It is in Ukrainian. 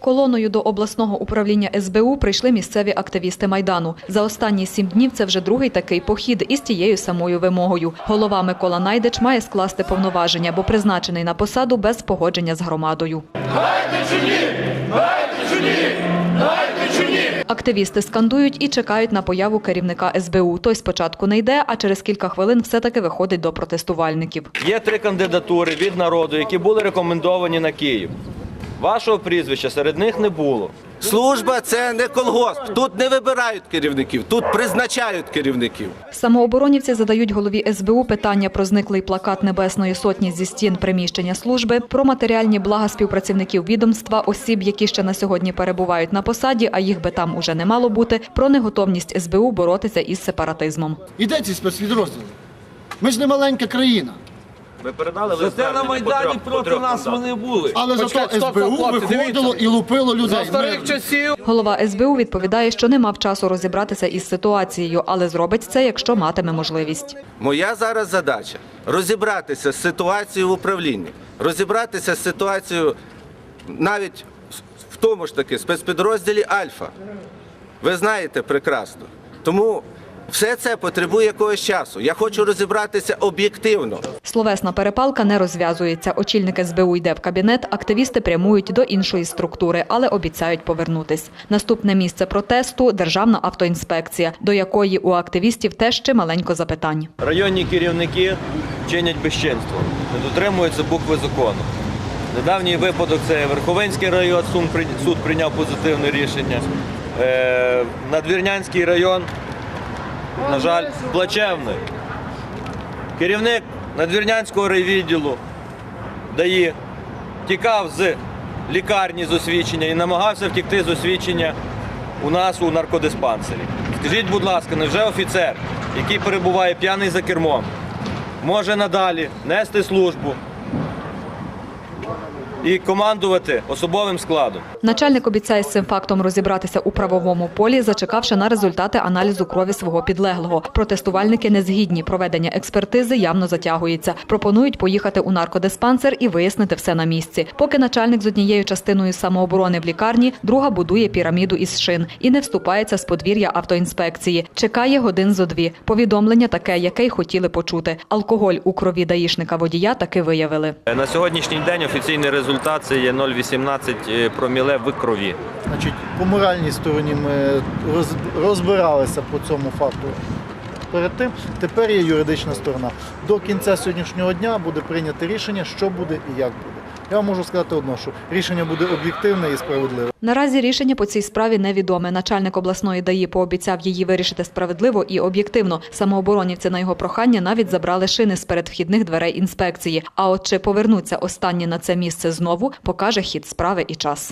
Колоною до обласного управління СБУ прийшли місцеві активісти Майдану. За останні сім днів це вже другий такий похід із тією самою вимогою. Голова Микола Найдич має скласти повноваження, бо призначений на посаду без погодження з громадою. Активісти скандують і чекають на появу керівника СБУ. Той спочатку не йде, а через кілька хвилин все-таки виходить до протестувальників. Є три кандидатури від народу, які були рекомендовані на Київ. Вашого прізвища серед них не було. Служба це не колгосп. Тут не вибирають керівників, тут призначають керівників. Самооборонівці задають голові СБУ питання про зниклий плакат Небесної Сотні зі стін приміщення служби, про матеріальні блага співпрацівників відомства, осіб, які ще на сьогодні перебувають на посаді, а їх би там уже не мало бути, про неготовність СБУ боротися із сепаратизмом. І де ці спецпідрозділи? Ми ж не маленька країна. Ви передали Зате на Майдані проти нас вони були. Але зато стоп, СБУ стоп, хлопці, виходило і лупило людей. За старих часів Голова СБУ відповідає, що не мав часу розібратися із ситуацією, але зробить це, якщо матиме можливість. Моя зараз задача розібратися з ситуацією в управлінні, розібратися з ситуацією навіть в тому ж таки спецпідрозділі Альфа. Ви знаєте прекрасно. Тому все це потребує якогось часу. Я хочу розібратися об'єктивно. Словесна перепалка не розв'язується. Очільник СБУ йде в кабінет, активісти прямують до іншої структури, але обіцяють повернутись. Наступне місце протесту – Державна автоінспекція, до якої у активістів теж чималенько запитань. Районні керівники чинять безчинство, не дотримуються букви закону. Недавній випадок це Верховинський район, суд прийняв позитивне рішення. Е, Надвірнянський район, на жаль, плачевний. Керівник Надвірнянського райвідділу дає тікав з лікарні з освідчення і намагався втікти з освідчення у нас у наркодиспансері. Скажіть, будь ласка, невже офіцер, який перебуває п'яний за кермом, може надалі нести службу і командувати особовим складом? Начальник обіцяє з цим фактом розібратися у правовому полі, зачекавши на результати аналізу крові свого підлеглого. Протестувальники не згідні. Проведення експертизи явно затягується. Пропонують поїхати у наркодиспансер і вияснити все на місці. Поки начальник з однією частиною самооборони в лікарні, друга будує піраміду із шин і не вступається з подвір'я автоінспекції. Чекає годин зо дві. Повідомлення таке, яке й хотіли почути. Алкоголь у крові даїшника водія таки виявили. На сьогоднішній день офіційний результат є 0,18 проміле в крові. Значить, по моральній стороні ми розбиралися по цьому факту. Перед тим тепер є юридична сторона. До кінця сьогоднішнього дня буде прийнято рішення, що буде і як буде. Я вам можу сказати одно, що рішення буде об'єктивне і справедливе. Наразі рішення по цій справі невідоме. Начальник обласної ДАІ пообіцяв її вирішити справедливо і об'єктивно. Самооборонівці на його прохання навіть забрали шини з передвхідних дверей інспекції. А от чи повернуться останні на це місце знову, покаже хід справи і час.